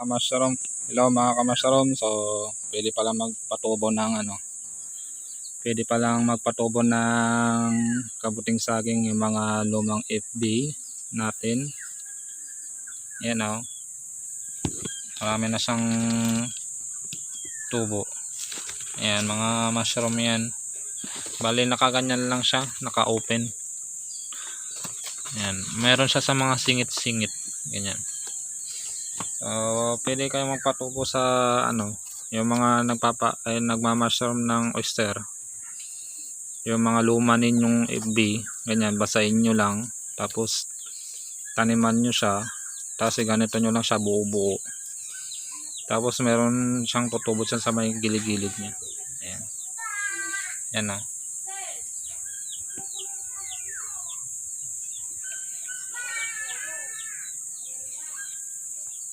kamasyarom. Hello mga kamasyarom. So, pwede pala magpatubo ng ano. Pwede palang magpatubo ng kabuting saging yung mga lumang FB natin. Yan o. Marami na siyang tubo. Ayan, mga mushroom yan. Bali, nakaganyan lang siya. Naka-open. Ayan. Meron siya sa mga singit-singit. Ganyan. So, pwede kayo magpatubo sa ano, yung mga nagpapa ay nagma-mushroom ng oyster. Yung mga luma ninyong FB, ganyan, basahin nyo lang. Tapos, taniman nyo siya. Tapos, ganito nyo lang siya buo-buo. Tapos, meron siyang tutubo siya sa may gilid-gilid niya. Ayan. Yan o.